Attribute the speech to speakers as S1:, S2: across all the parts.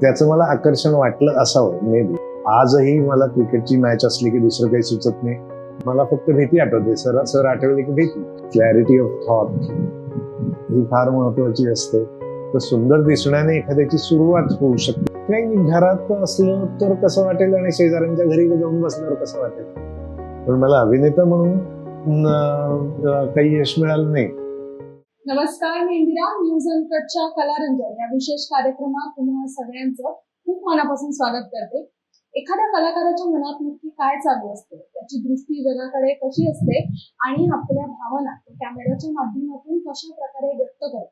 S1: त्याचं मला आकर्षण वाटलं असावं मे बी आजही मला क्रिकेटची मॅच असली की दुसरं काही सुचत नाही. मला फक्त भीती आठवते. सर सर आठवली की भीती. क्लॅरिटी ऑफ थॉट ही फार महत्वाची असते. तर सुंदर दिसण्याने एखाद्याची सुरुवात होऊ शकते. काही घरात असलं तर कसं वाटेल आणि शेजाऱ्यांच्या घरी जाऊन बसल्यावर कसं वाटेल? पण मला अभिनेता म्हणून काही यश मिळालं नाही.
S2: नमस्कार मी इंदिरा न्यूज अनकटच्या कलारंजन या विशेष कार्यक्रमात तुम्हा सगळ्यांचं खूप मनापासून स्वागत करते. एखाद्या कलाकाराच्या मनात नक्की काय चालू असते? त्याची दृष्टी जगाकडे कशी असते? आणि आपल्या भावना कॅमेराच्या कॅमेऱ्याच्या माध्यमातून कशा प्रकारे व्यक्त करतो?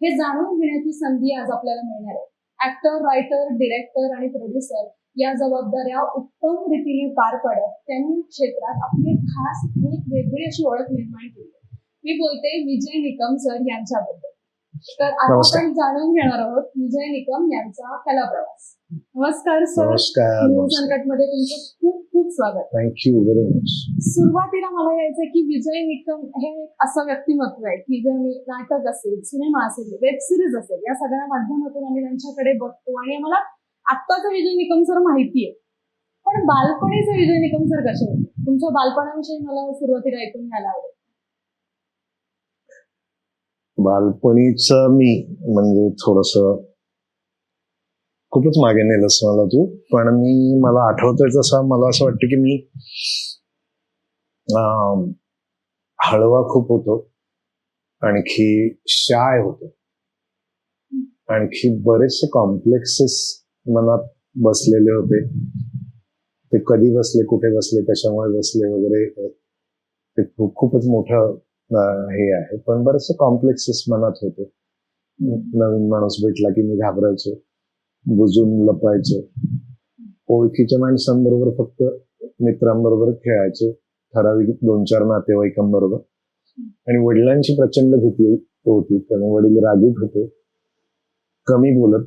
S2: हे जाणून घेण्याची संधी आज आपल्याला मिळणार आहे. ऍक्टर रायटर डिरेक्टर आणि प्रोड्युसर या जबाबदाऱ्या उत्तम रीतीने पार पडत त्यांनी क्षेत्रात आपली एक खास आणि एक वेगळी अशी ओळख निर्माण केली मी बोलते विजय निकम सर यांच्याबद्दल. तर आता. आपण जाणून घेणार आहोत विजय निकम यांचा कला प्रवास. नमस्कार सर.
S1: नमस्कार
S2: अनकटमध्ये तुमचं खूप खूप स्वागत.
S1: थँक्यू व्हेरी मच
S2: सुरुवातीला मला यायचं की विजय निकम हे एक असं व्यक्तिमत्व आहे की जे मी नाटक असेल सिनेमा असेल वेब सिरीज असेल या सगळ्या माध्यमातून आम्ही त्यांच्याकडे बघतो आणि आम्हाला आत्ताचं विजय निकम सर माहिती आहे. पण बालपणीचे विजय निकम सर कसे होते? तुमच्या बालपणाविषयी मला सुरुवातीला ऐकून घ्यायला आवडेल.
S1: बालपणीच मी म्हणजे थोडस खूपच मागे नेलंस मला तू. पण मी मला आठवतोय तसं मला असं वाटतं की मी हळवा खूप होतो. आणखी शाय होतो. आणखी बरेचसे कॉम्प्लेक्सेस मनात बसलेले होते. ते कधी बसले कुठे बसले कशामुळे बसले वगैरे ते खूप खूपच मोठं हे आहे. पण बरेचसे कॉम्प्लेक्सेस मनात होते. नवीन माणूस भेटला की मी घाबरायचो बुजून लपायचो ओळखीच्या माणसांबरोबर फक्त मित्रांबरोबर खेळायचो ठराविक दोन चार नातेवाईकांबरोबर. आणि वडिलांची प्रचंड भीती होती कारण वडील रागीट होते. कमी बोलत.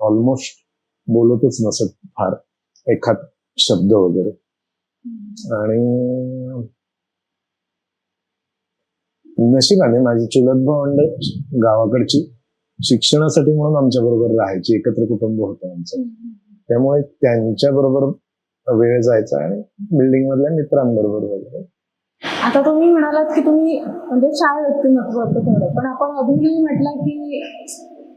S1: ऑलमोस्ट बोलतच नसत फार. एखाद शब्द वगैरे. आणि नशिबाने माझी चुलत भावंड गावाकडची शिक्षणासाठी म्हणून आमच्या बरोबर राहायची. एकत्र कुटुंब होतं आमचं. त्यामुळे त्यांच्या बरोबर वेळ जायचा आणि बिल्डिंग मधल्या मित्रांबरोबर वगैरे.
S2: आता तुम्ही म्हणालात की तुम्ही म्हणजे शाय व्यक्तिमत्व थोडं पण आपण अभिनय म्हटलं की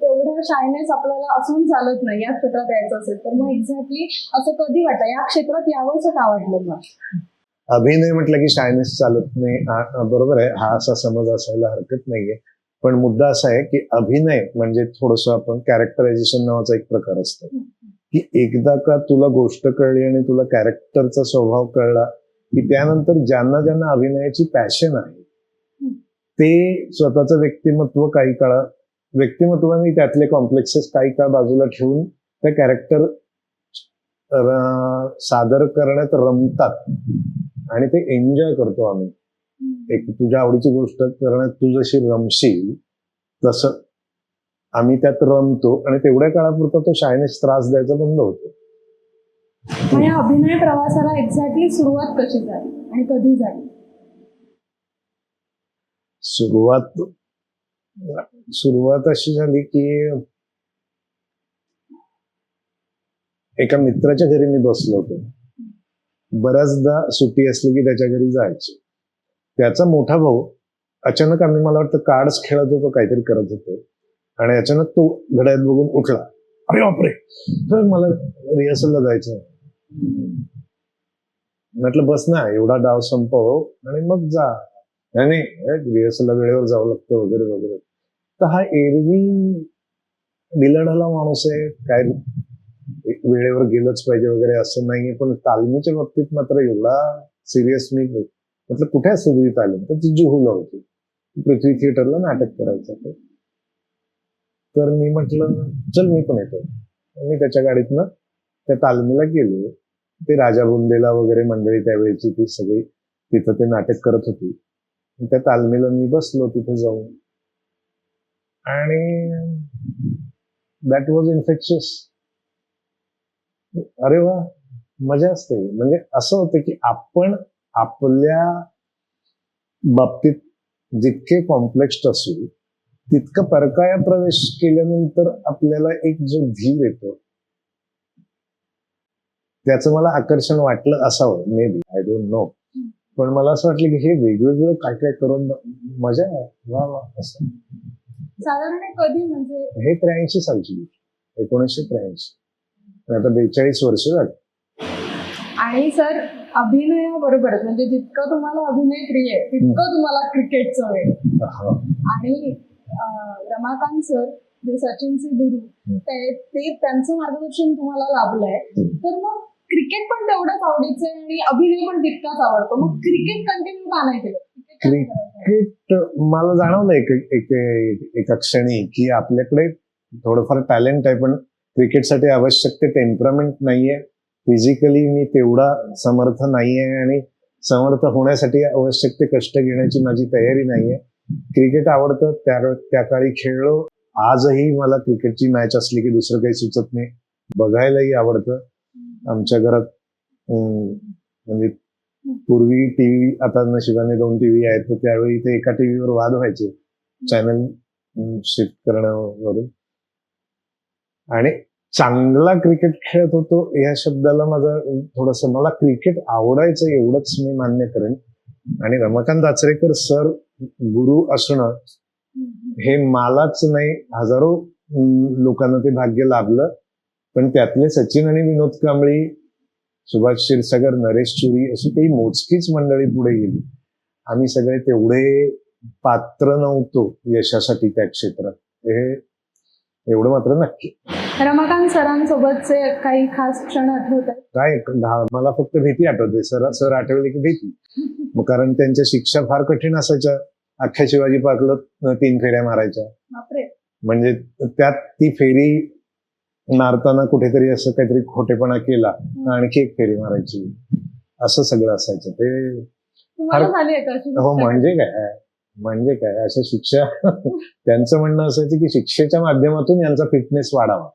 S2: तेवढं शायनेस आपल्याला असून चालत नाही. या क्षेत्रात यायचं असेल तर मग एक्झॅक्टली असं कधी वाटतं? या क्षेत्रात यावंसं का वाटलं मग?
S1: अभिनय म्हटलं की शायनेस चालत नाही. हा- बरोबर आहे. हा असा समज असायला हरकत नाहीये. पण मुद्दा असा आहे की अभिनय म्हणजे थोडस आपण कॅरेक्टरायझेशन नावाचा एक प्रकार असतो. की एकदा का तुला गोष्ट कळली आणि तुला कॅरेक्टरचा स्वभाव कळला की त्यानंतर ज्यांना ज्यांना अभिनयाची पॅशन आहे ते स्वतःचं व्यक्तिमत्व काही काळ व्यक्तिमत्वाने त्यातले कॉम्प्लेक्सेस काही काळ बाजूला ठेवून त्या कॅरेक्टर सादर करण्यात रमतात. आणि ते एन्जॉय करतो आम्ही. एक तुझ्या आवडीची गोष्ट करण्यात तू जशी रमशील तसं आम्ही त्यात रमतो आणि तेवढ्या काळापुरता तो शायनेस त्रास द्यायचा बंद होतो.
S2: या अभिनय प्रवासाला एक्झॅक्टली सुरुवात कशी झाली आणि कधी झाली?
S1: सुरुवात सुरुवात अशी झाली की एका मित्राच्या घरी मी बसलो होतो. बऱ्याचदा सुट्टी असली की त्याच्या घरी जायचो. त्याचा मोठा भाऊ अचानक आम्ही मला वाटतं कार्ड्स खेळत होतो काहीतरी करत होतो. आणि अचानक तो घड्यात बघून उठला. अरे बापरे! तर मला रिहर्सलला जायचं. म्हटलं बस ना एवढा डाव संपव. आणि मग जा. नाही रिहर्सलला वेळेवर जावं लागतं वगैरे वगैरे. तर हा एरवी दिलाढाला माणूस आहे काय वेळेवर गेलंच पाहिजे वगैरे असं नाहीये. पण तालमीच्या बाबतीत मात्र एवढा सिरियस मी म्हटलं कुठे असते तुझी तालीम? तर ती जुहूला होती. पृथ्वी थिएटरला नाटक करायचं ते तर मी म्हटलं चल मी पण येतो. मी त्याच्या गाडीतनं त्या तालमीला गेलो. ते राजा बुंदेला वगैरे मंडळी त्यावेळेची ती सगळी तिथं ते नाटक करत होती. त्या तालमीला मी बसलो तिथे जाऊन. आणि दॅट वॉज इन्फेक्शियस अरे वा मजा असते. म्हणजे असं होतं की आपण आपल्या बाबतीत जितके कॉम्प्लेक्स असू तितकं परकाया प्रवेश केल्यानंतर आपल्याला एक जो धीर येतो त्याचं मला आकर्षण वाटलं असावं maybe I don't know पण मला असं वाटलं की हे वेगवेगळं काय काय करून मजा वा वा असं.
S2: साधारण कधी म्हणजे?
S1: हे त्र्याऐंशी सालची. एकोणीसशे त्र्याऐंशी. आता बेचाळीस वर्ष झाली.
S2: आणि सर अभिनयाबरोबरच म्हणजे जितकं तुम्हाला अभिनय प्रिय आहे तितकं तुम्हाला क्रिकेटचं वेळ. आणि रमाकांत सर जे सचिनचे गुरु ते ते त्यांचं मार्गदर्शन तुम्हाला लाभलंय. तर मग क्रिकेट पण तेवढंच आवडीचं आहे आणि अभिनय पण तितकाच आवडतो. मग क्रिकेट कंटिन्यू का नाही केलं? क्रिकेट
S1: मला जाणवलं एक- एका क्षणी की आपल्याकडे थोडंफार टॅलेंट आहे पण क्रिकेटसाठी आवश्यक ते टेम्परामेंट नाहीये. फिजिकली मी तेवढा समर्थ नाहीये आणि समर्थ होण्यासाठी आवश्यक ते कष्ट घेण्याची माझी तयारी नाहीये. क्रिकेट आवडतं त्या त्या काळी खेळलो. आजही मला क्रिकेटची मॅच असली की दुसरं काही सुचत नाही. बघायलाही आवडतं. आमच्या घरात म्हणजे पूर्वी टीव्ही आता नशिबाने दोन टीव्ही आहेत तर त्यावेळी ते एका टीव्हीवर वाद व्हायचे. चॅनल शिफ्ट करण्यावरून आणि चांगला क्रिकेट खेळत होतो या शब्दाला माझं थोडस मला क्रिकेट आवडायचं एवढंच मी मान्य करेन. आणि रमाकांत आचरेकर सर गुरु असणं हे मलाच नाही हजारो लोकांना ते भाग्य लाभलं. पण त्यातले सचिन आणि विनोद कांबळी सुभाष क्षीरसागर नरेश चुरी अशी काही मोजकीच मंडळी पुढे गेली. आम्ही सगळे तेवढे पात्र नव्हतो यशासाठी त्या क्षेत्रात. हे एवढं मात्र नक्की.
S2: रमाकांत सरांसोबतचे काही खास क्षण आठवत
S1: काय मला फक्त भीती आठवते. सर सर आठवले की भीती. कारण त्यांच्या शिक्षा फार कठीण असायच्या. अख्ख्या शिवाजी पार्कला तीन फेऱ्या मारायच्या. म्हणजे त्यात ती फेरी मारताना कुठेतरी असं काहीतरी खोटेपणा केला. आणखी एक फेरी मारायची. असं सगळं असायचं. ते हो? म्हणजे काय? म्हणजे काय? अशा शिक्षा त्यांचं म्हणणं असायचं की शिक्षेच्या माध्यमातून यांचा फिटनेस वाढावा.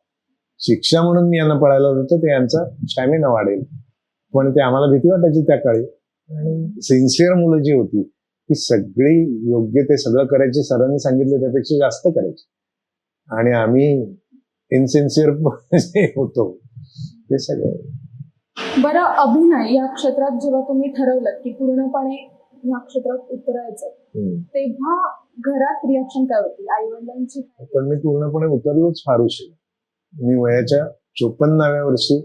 S1: शिक्षा म्हणून मी यांना पळायला होतं ते यांचा स्टॅमिना वाढेल. पण ते आम्हाला भीती वाटायची त्या काळी. आणि सिन्सिअर मुलं जी होती ती सगळी योग्य ते सगळं करायची सरांनी सांगितलं त्यापेक्षा जास्त करायची. आणि आम्ही इनसिन्सिअर होतो ते सगळं.
S2: बरं अभिनय या क्षेत्रात जेव्हा तुम्ही ठरवलं की पूर्णपणे या क्षेत्रात उतरायचं तेव्हा घरात रिॲक्शन काय होती? आई वडिलांची
S1: पण मी पूर्णपणे उतरलोच फार उशीर मी वयाच्या चोपन्नाव्या वर्षी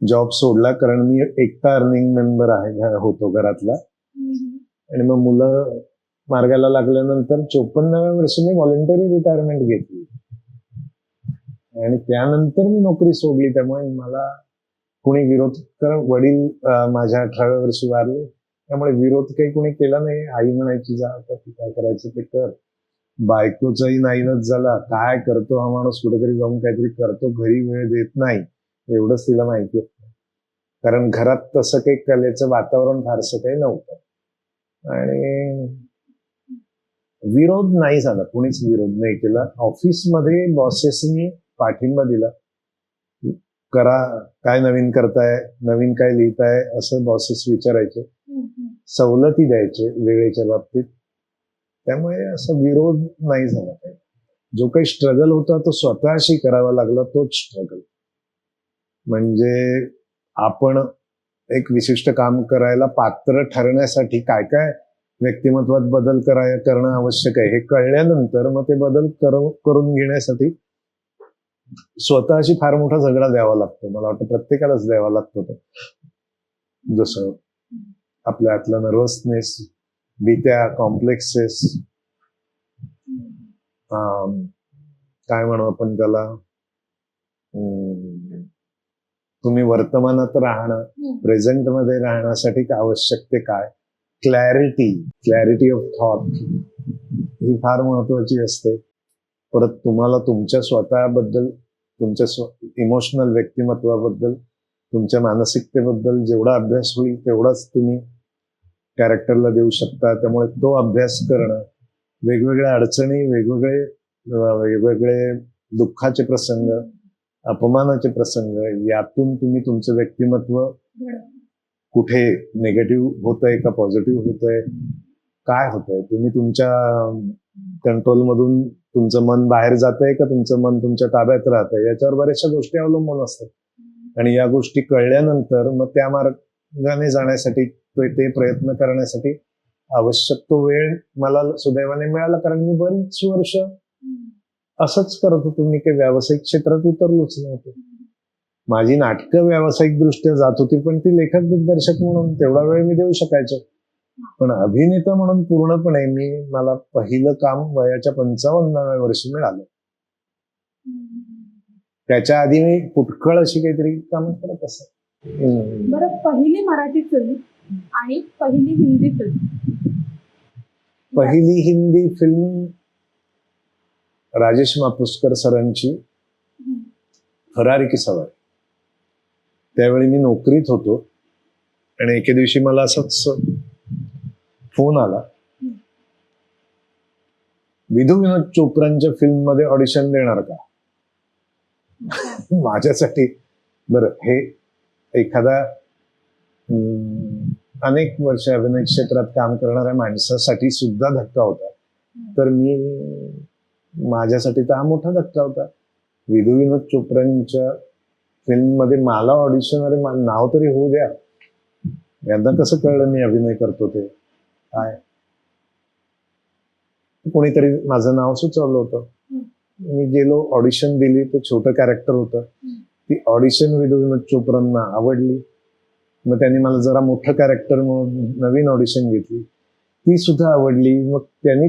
S1: जॉब सोडला कारण मी एकटा अर्निंग मेंबर आहे होतो घरातला. आणि मग मुलं मार्गाला लागल्यानंतर चोपन्नाव्या वर्षी मी व्हॉलेंटरी रिटायरमेंट घेतली. आणि त्यानंतर मी नोकरी सोडली त्यामुळे मला कोणी विरोध कर वडील माझ्या अठराव्या वर्षी वारले. त्यामुळे विरोध काही कोणी केला नाही. आई म्हणायची जा आता तू काय करायचं ते कर. बायकोचाही नाईलाज झाला. काय करतो हा माणूस? कुठेतरी जाऊन काहीतरी करतो. घरी वेळ देत नाही. एवढंच तिला माहिती होत कारण घरात तसं काही कलेचं वातावरण फारसं काही नव्हतं. आणि विरोध नाही झाला. कोणीच विरोध नाही केला. ऑफिसमध्ये बॉसेसनी पाठिंबा दिला. करा काय नवीन करताय? नवीन काय लिहिताय? असं बॉसेस विचारायचे. सवलती द्यायचे वेळेच्या बाबतीत. त्यामुळे असा विरोध नाही झाला काही जो काही स्ट्रगल होता तो स्वतःशी करावा लागला तोच स्ट्रगल म्हणजे आपण एक विशिष्ट काम करायला पात्र ठरण्यासाठी काय काय व्यक्तिमत्वात बदल कराय करणं आवश्यक आहे हे कळल्यानंतर मग ते बदल करून घेण्यासाठी स्वतःशी फार मोठा झगडा द्यावा लागतो. मला वाटतं प्रत्येकालाच द्यावा लागतो तो. जसं आपल्या आतला नर्वसनेस भीत्या कॉम्प्लेक्सेस काय म्हणू आपण त्याला? तुम्ही वर्तमानात राहणं प्रेझेंटमध्ये राहण्यासाठी आवश्यक ते काय? क्लॅरिटी क्लॅरिटी ऑफ थॉट ही फार महत्वाची असते. परत तुम्हाला तुमच्या स्वतःबद्दल तुमच्या इमोशनल व्यक्तिमत्वाबद्दल तुमच्या मानसिकतेबद्दल जेवढा अभ्यास होईल तेवढाच तुम्ही कॅरेक्टरला देऊ शकता. त्यामुळे तो अभ्यास करणं वेगवेगळ्या अडचणी वेगवेगळे वेगवेगळे दुःखाचे प्रसंग अपमानाचे प्रसंग यातून तुम्ही तुमचं व्यक्तिमत्व कुठे निगेटिव्ह होतंय का पॉझिटिव्ह होतंय काय होतंय? तुम्ही तुमच्या कंट्रोलमधून तुमचं मन बाहेर जातंय का तुमचं मन तुमच्या ताब्यात राहतंय? याच्यावर बऱ्याचशा गोष्टी अवलंबून असतात. आणि या गोष्टी कळल्यानंतर मग त्या मार्गाने जाण्यासाठी ते ते प्रयत्न करण्यासाठी आवश्यक तो वेळ मला सुदैवाने मिळाला कारण मी बरीच वर्ष असंच करत होतो. मी काही व्यावसायिक क्षेत्रात उतरलोच नव्हतो. माझी नाटकं व्यावसायिक दृष्ट्या जात होती पण ती लेखक दिग्दर्शक म्हणून तेवढा वेळ मी देऊ शकायचो. पण अभिनेता म्हणून पूर्णपणे मी मला पहिलं काम वयाच्या पंचावन्नाव्या वर्षी मिळालं. त्याच्या आधी मी पुटकळ अशी काहीतरी काम करत असत
S2: बरं पहिली मराठी फिल्म आणि पहिली हिंदी फिल्म
S1: पहिली हिंदी फिल्म राजेश मापुसकर सरांची फरारी की सवारी. त्यावेळी मी नोकरीत होतो आणि एके दिवशी मला असंच फोन आला. विधू विनोद चोप्रांच्या फिल्ममध्ये ऑडिशन देणार का? माझ्यासाठी. बरं हे एखादा अनेक वर्ष अभिनय क्षेत्रात काम करणाऱ्या माणसासाठी सुद्धा धक्का होता. तर मी माझ्यासाठी तर हा मोठा धक्का होता. विधू विनोद चोप्रांच्या फिल्ममध्ये मला ऑडिशन अरे नाव तरी होऊ द्या. यांना कसं कळलं मी अभिनय करतो ते? काय? कोणीतरी माझं नाव सुचवलं होतं. मी गेलो ऑडिशन दिली ते छोटं कॅरेक्टर होतं. ती ऑडिशन विधू विनोद चोप्रांना आवडली. मग त्यांनी मला जरा मोठं कॅरेक्टर म्हणून नवीन ऑडिशन घेतली. ती सुद्धा आवडली. मग त्यांनी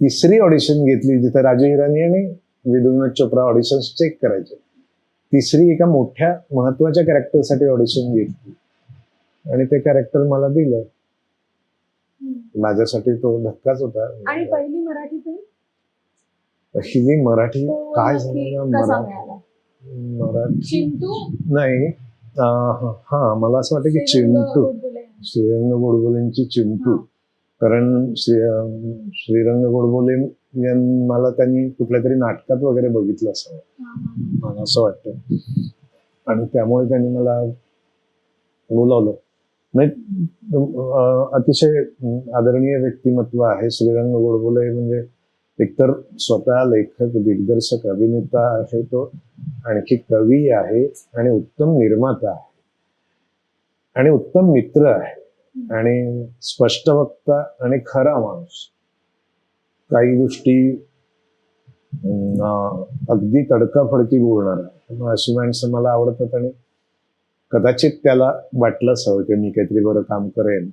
S1: तिसरी ऑडिशन घेतली जिथे राजू हिरानी आणि विनोद चोप्रा ऑडिशन चेक करायचे. तिसरी एका मोठ्या महत्त्वाच्या कॅरेक्टरसाठी ऑडिशन घेतली. आणि ते कॅरेक्टर मला दिलं. माझ्यासाठी तो धक्काच होता.
S2: आणि पहिली मराठी
S1: पहिली मराठी काय झालं? मराठी नाही. हा मला असं वाटतं की चिंटू. श्रीरंग गोडबोलेंची चिंटू. कारण श्री श्रीरंग गोडबोले यां- मला त्यांनी कुठल्या तरी नाटकात वगैरे बघितलं असं. मला असं वाटतं. आणि त्यामुळे त्यांनी मला बोलावलं. नाही अतिशय आदरणीय व्यक्तिमत्व आहे श्रीरंग गोडबोले. म्हणजे एकतर स्वतः लेखक दिग्दर्शक अभिनेता आहे तो. आणखी कवी आहे आणि उत्तम निर्माता आहे. आणि उत्तम मित्र आहे. आणि स्पष्ट वक्ता आणि खरा माणूस. काही गोष्टी अगदी तडकाफडकी बोलणार. मग अशी माणसं मला आवडतात आणि कदाचित त्याला वाटलं हवं की मी काहीतरी बरं काम करेन.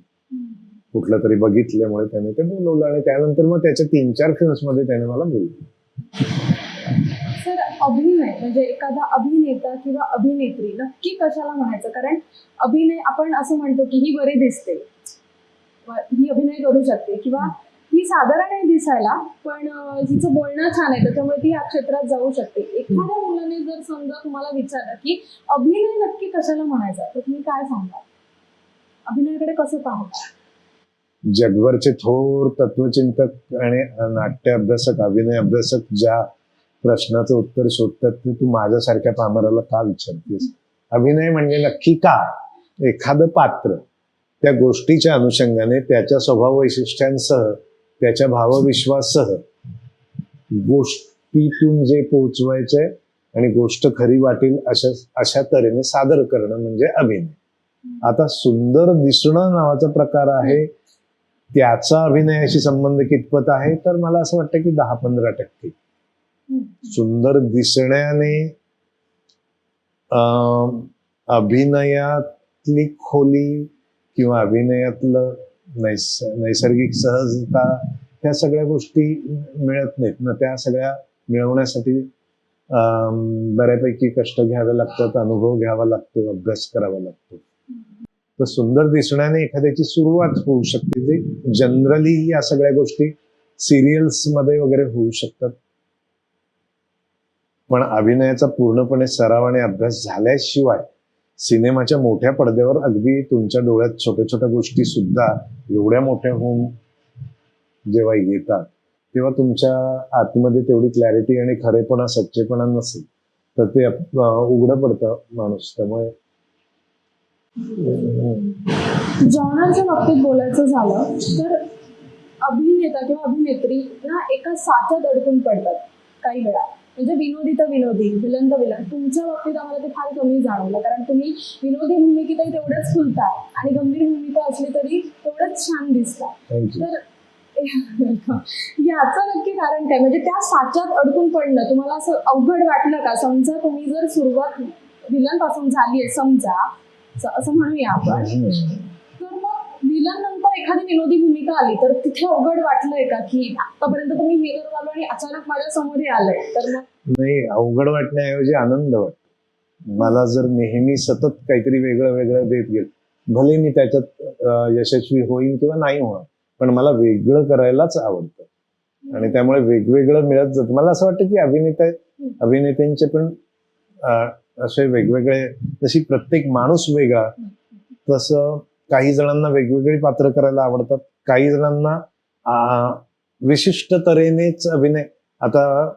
S1: कुठलं तरी बघितल्यामुळे त्याने ते बोलवलं आणि त्यानंतर मग त्याच्या तीन चार फिल्म्समध्ये त्याने मला बोलवलं.
S2: सर अभिनय म्हणजे एखादा अभिनेता किंवा अभिनेत्री नक्की कशाला म्हणायचं? कारण अभिनय आपण असं म्हणतो की ही बरी दिसते. ही अभिनय करू शकते किंवा ही साधारण आहे दिसायला पण तिचं बोलणं छान आहे त्याच्यामुळे ती या क्षेत्रात जाऊ शकते. एखाद्या मुलाने जर समजा तुम्हाला विचारलं की अभिनय नक्की कशाला म्हणायचा तर तुम्ही काय सांगाल? अभिनयाकडे कसं पाहता?
S1: जगभरचे थोर तत्वचिंतक आणि नाट्य अभ्यासक अभिनय अभ्यासक ज्या प्रश्नाचं उत्तर शोधतात की तू माझ्यासारख्या पामराला का विचारतेस? अभिनय म्हणजे नक्की का? एखादं पात्र त्या गोष्टीच्या अनुषंगाने त्याच्या स्वभाव वैशिष्ट्यांसह त्याच्या भावविश्वाससह गोष्टीतून जे पोचवायचंय आणि गोष्ट खरी वाटेल अशा अशा तऱ्हेने सादर करणं म्हणजे अभिनय. आता सुंदर दिसणं नावाचा प्रकार आहे त्याचा अभिनयाशी संबंध कितपत आहे तर मला असं वाटतं की दहा पंधरा टक्के. सुंदर दिसण्याने अं, अभिनयातली खोली किंवा अभिनयातलं नैस नैसर्गिक सहजता ह्या सगळ्या गोष्टी मिळत नाहीत. ना त्या सगळ्या मिळवण्यासाठी अं, बऱ्यापैकी कष्ट घ्यावे लागतात अनुभव घ्यावा लागतो अभ्यास करावा लागतो. तर सुंदर दिसण्याने एखाद्याची सुरुवात होऊ शकते. जे जनरली या सगळ्या गोष्टी सिरियल्समध्ये वगैरे होऊ शकतात. पण अभिनयाचा पूर्णपणे सराव आणि अभ्यास झाल्याशिवाय सिनेमाच्या मोठ्या पडद्यावर अगदी तुमच्या डोळ्यात छोट्या छोट्या गोष्टी सुद्धा एवढ्या मोठ्या होऊन जेव्हा येतात तेव्हा तुमच्या आतमध्ये तेवढी क्लॅरिटी आणि खरेपणा सच्चेपणा नसेल तर ते उघड उघडं पडतं माणूस. त्यामुळे
S2: जॉनरच्या बाबतीत बोलायचं झालं तर अभिनेता किंवा अभिनेत्री ना एका साच्यात अडकून पडतात काही वेळा. म्हणजे विनोदी तर विनोदी विलन तर विलन तुमच्या बाबतीत आम्हाला ते फार कमी जाणवलं. कारण तुम्ही विनोदी भूमिकेतही तेवढेच फुलता आणि गंभीर भूमिका असली तरी तेवढंच छान दिसता. तर याचं नक्की कारण काय? म्हणजे त्या साच्यात अडकून पडणं तुम्हाला असं अवघड वाटलं का? समजा तुम्ही जर सुरुवात विलनपासून झाली आहे समजा. असं म्हणूया आपण. विलनंतर एखादी विनोदी भूमिका आली तर तिथे अवघड वाटलंय का की आतापर्यंत तुम्ही हे करत आलो आणि अचानक माझ्यासमोर हे आलंय? तर
S1: नाही अवघड वाटण्याऐवजी आनंद वाटतो. मला जर नेहमी सतत काहीतरी वेगळं वेगळं देत गेलं भले मी त्याच्यात यशस्वी होईन किंवा नाही होणार पण मला वेगळं करायलाच आवडतं. आणि त्यामुळे वेगवेगळं मिळत जात. मला असं वाटतं की अभिनेता अभिनेत्यांचे पण असे वेगवेगळे जशी प्रत्येक माणूस वेगळा तसं काही जणांना वेगवेगळी पात्र करायला आवडतात. काही जणांना विशिष्ट तऱ्हेनेच अभिनय. आता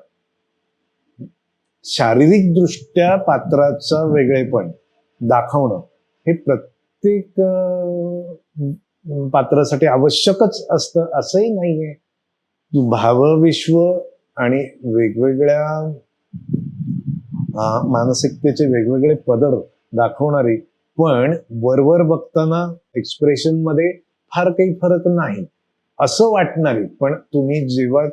S1: शारीरिक दृष्ट्या पात्राचं वेगळेपण दाखवणं हे प्रत्येक पात्रासाठी आवश्यकच असतं असंही नाहीये. भावविश्व आणि वेगवेगळ्या मानसिकतेचे वेगवेगळे पदर दाखवणारी पण वरवर बघताना एक्सप्रेशनमध्ये फार काही फरक नाही. असं वाटणारी पण तुम्ही जेव्हा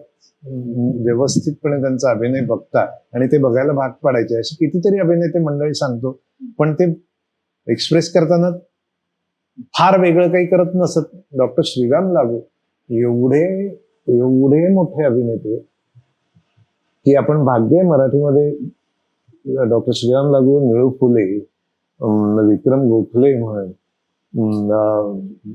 S1: व्यवस्थितपणे त्यांचा अभिनय बघता आणि ते बघायला भाग पाडायचे असे कितीतरी अभिनेते मंडळी सांगतो पण ते एक्सप्रेस करताना फार वेगळं काही करत नसत. डॉक्टर श्रीराम लागू एवढे एवढे मोठे अभिनेते की आपण भाग्य मराठीमध्ये डॉक्टर श्रीराम लागू निळू फुले विक्रम गोखले म्हण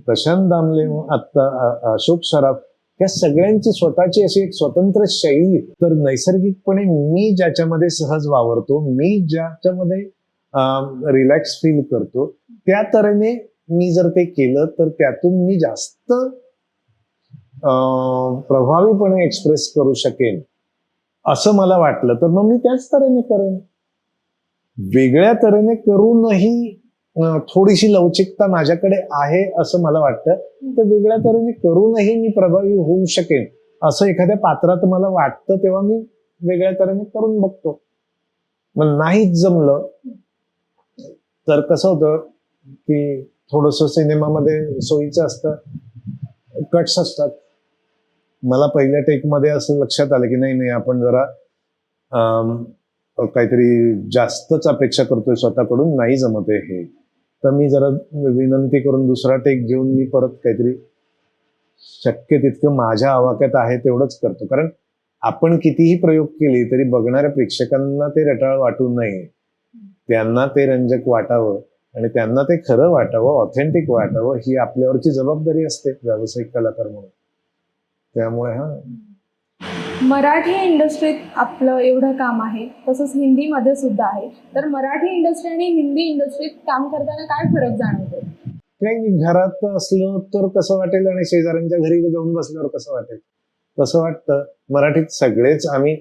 S1: प्रशांत दामले म्हण, आत्ता अशोक सराफ या सगळ्यांची स्वतःची अशी एक स्वतंत्र शैली. तर नैसर्गिकपणे मी ज्याच्यामध्ये सहज वावरतो मी ज्याच्यामध्ये रिलॅक्स फील करतो त्या तऱ्हेने मी जर ते केलं तर त्यातून मी जास्त प्रभावीपणे एक्सप्रेस करू शकेन असं मला वाटलं. तर मग मी त्याच तऱ्हेने करेन. वेगळ्या तऱ्हेने करूनही थोडीशी लवचिकता माझ्याकडे आहे असं मला वाटतं. तर वेगळ्या तऱ्हेने करूनही मी प्रभावी होऊ शकेन असं एखाद्या पात्रात मला वाटतं तेव्हा मी वेगळ्या तऱ्हेने करून बघतो. मग नाहीच जमलं तर कसं होतं की थोडस सिनेमामध्ये सोयीचं असतं कट्स असतात. मला पहिल्या टेकमध्ये असं लक्षात आलं की नाही नाही आपण जरा काहीतरी जास्तच अपेक्षा करतोय स्वतःकडून नाही जमत आहे हे. तर मी जरा विनंती करून दुसरा टेक घेऊन मी परत काहीतरी शक्य तितकं माझ्या आवाक्यात आहे तेवढंच करतो. कारण आपण कितीही प्रयोग केले तरी बघणाऱ्या प्रेक्षकांना ते रटाळ वाटू नये. त्यांना ते रंजक वाटावं आणि त्यांना ते खरं वाटावं ऑथेंटिक वाटावं ही आपल्यावरची जबाबदारी असते व्यावसायिक कलाकार म्हणून. त्यामुळे हा
S2: मराठी इंडस्ट्रीत आपलं एवढं काम आहे तसंच हिंदीमध्ये सुद्धा आहे. तर मराठी इंडस्ट्री आणि हिंदी इंडस्ट्रीत काम करताना काय फरक जाणवतो?
S1: नाही, घरात असलं तर कसं वाटेल आणि शेजाऱ्यांच्या घरी जाऊन बसल्यावर कसं वाटेल? तसं वाटतं. मराठीत सगळेच आम्ही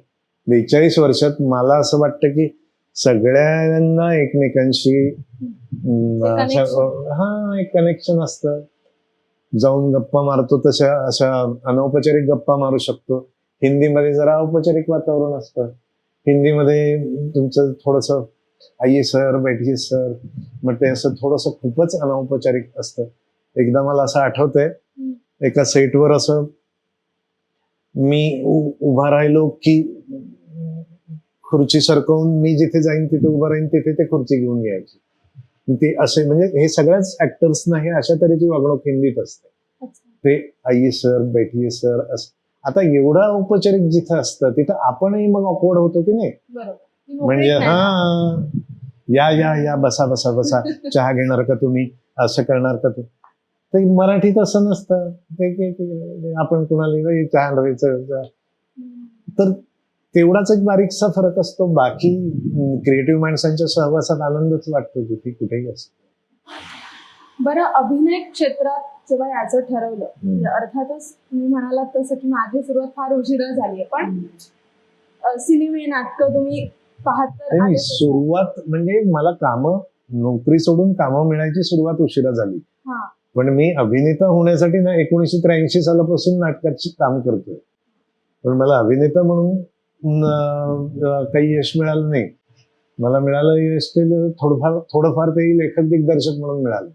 S1: बेचाळीस वर्षात मला असं वाटतं की सगळ्यांना एकमेकांशी. हा एक कनेक्शन असतं. जाऊन गप्पा मारतो तशा अशा अनौपचारिक गप्पा मारू शकतो. हिंदीमध्ये जरा औपचारिक वातावरण असतं. हिंदीमध्ये तुमचं थोडस आइये सर बैठिये सर. मग ते असं थोडस खूपच अनौपचारिक असतं. एकदा मला असं आठवतंय एका सेटवर असं मी उभा राहिलो की खुर्ची सरकवून मी जिथे जाईन तिथे उभं राहीन तिथे ते खुर्ची घेऊन यायची. ते असे म्हणजे हे सगळ्याच ऍक्टर्सना हे अशा तऱ्हेची वागणूक हिंदीत असते. ते आइये सर बैठिये सर असं आता एवढं औपचारिक जिथं असतं तिथं आपणही मग ऑकवर्ड होतो की नाही?
S2: ती
S1: म्हणजे. हा या या या बसा बसा बसा. चहा घेणार का तुम्ही? असं करणार का तुम्ही ते मराठीत असं नसतं. ते ते- ते- आपण कुणाला "ए, चहा चहा." तर तेवढाच एक बारीकसा फरक असतो. बाकी क्रिएटिव्ह माणसांच्या सहवासात आनंदच वाटतो तिथे कुठेही असतो.
S2: बरं अभिनय क्षेत्रात जेव्हा याचं ठरवलं म्हणजे अर्थातच तुम्ही म्हणालात तसं की माझी सुरुवात फार उशिरा झाली आहे. पण सिनेमे नाटकं तुम्ही पाहत.
S1: सुरुवात म्हणजे मला कामं नोकरी सोडून कामं मिळायची सुरुवात उशिरा झाली.
S2: हा.
S1: पण मी अभिनेता होण्यासाठी ना एकोणीसशे त्र्याऐंशी सालापासून नाटकाची काम करतोय. पण मला अभिनेता म्हणून काही यश मिळालं नाही. मला मिळालं यश ते थोडंफार थोडंफार ते लेखक दिग्दर्शक म्हणून मिळालं.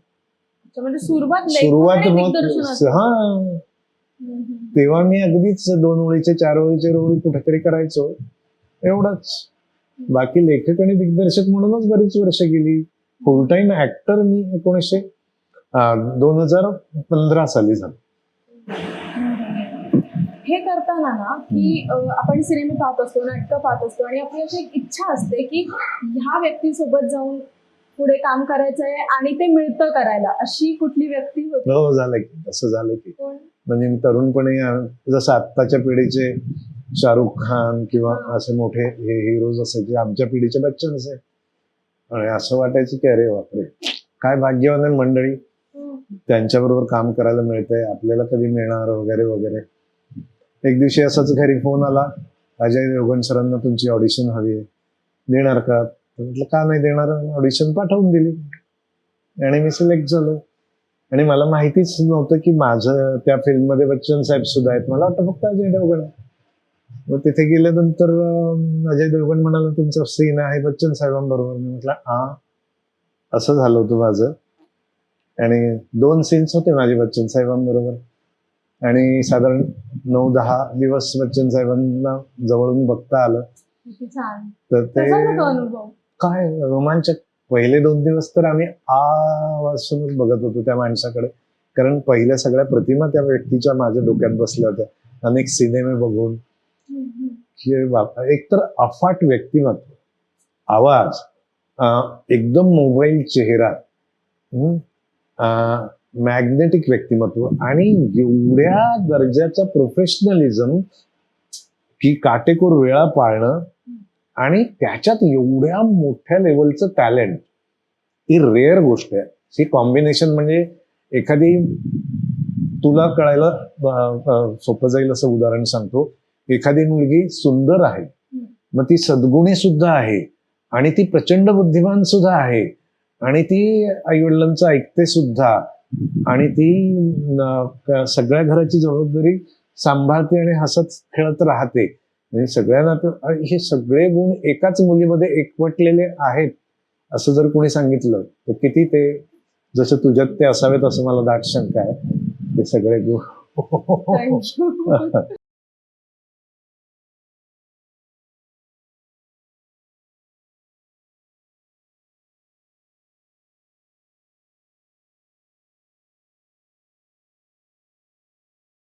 S2: म्हणजे सुरुवात
S1: सुरुवात मग. हा. तेव्हा मी अगदीच दोन ओळीचे चार ओळीचे रोल कुठेतरी करायचो. एवढंच. बाकी लेखक आणि दिग्दर्शक म्हणूनच बरीच वर्ष गेली. फुल टाइम ऍक्टर मी एकोणीसशे दोन हजार पंधरा साली झालो.
S2: हे करताना ना की आपण सिनेमे पाहत असतो नाटकं पाहत असतो आणि आपली अशी एक इच्छा असते की ह्या व्यक्तीसोबत जाऊन पुढे काम करायचंय आणि ते मिळतं करायला अशी कुठली व्यक्ती होती?
S1: हो झालं की तसं झालं की. म्हणजे तरुणपणे जसं आत्ताच्या पिढीचे शाहरुख खान किंवा असे मोठे हे हिरोज असायचे आमच्या पिढीचे बच्चन असे. आणि असं वाटायचं की अरे बापरे काय भाग्यवान आहे मंडळी. त्यांच्याबरोबर काम करायला मिळतंय आपल्याला कधी मिळणार वगैरे वगैरे. एक दिवशी असाच घरी फोन आला अजय देवगण सरांना तुमची ऑडिशन हवी आहे. देणार का? म्हटलं का नाही देणार? ऑडिशन पाठवून दिली. आणि मी सिलेक्ट झालो. आणि मला माहितीच नव्हतं की माझं त्या फिल्ममध्ये बच्चन साहेब सुद्धा आहेत. मला वाटतं फक्त अजय देवगण. मग तिथे गेल्यानंतर अजय देवगण म्हणाला तुमचा सीन आहे बच्चन साहेबांबरोबर. मी म्हटलं हा असं झालं होतं माझं. आणि दोन सीन्स होते माझे बच्चन साहेबांबरोबर. आणि साधारण नऊ दहा दिवस बच्चन साहेबांना जवळून बघता आलं. तर ते काय रोमांचक पहिले दोन दिवस तर आम्ही आ वाजूनच बघत होतो त्या माणसाकडे. कारण पहिल्या सगळ्या प्रतिमा त्या व्यक्तीच्या माझ्या डोक्यात बसल्या होत्या. अनेक सिनेमे बघून. एक तर अफाट व्यक्तिमत्व. आवाज. एकदम मोबाईल चेहरा. मॅग्नेटिक व्यक्तिमत्व. आणि एवढ्या दर्जाचा प्रोफेशनलिझम की काटेकोर वेळा पाळणं आणि त्याच्यात एवढ्या मोठ्या लेवलचं टॅलेंट ही रेअर गोष्ट आहे. ही कॉम्बिनेशन म्हणजे एखादी तुला कळायला सोपं जाईल असं उदाहरण सांगतो. एखादी मुलगी सुंदर आहे मग ती सद्गुणी सुद्धा आहे आणि ती प्रचंड बुद्धिमान सुद्धा आहे आणि ती आईवडिलांचं ऐकते सुद्धा आणि ती सगळ्या घराची जबाबदारी सांभाळते आणि हसत खेळत राहते. म्हणजे सगळ्यांना हे सगळे गुण एकाच मुलीमध्ये एकवटलेले आहेत असं जर कोणी सांगितलं तर किती ते जसं तुझ्यात ते असावेत असं मला दाट शंका आहे ते सगळे गुण.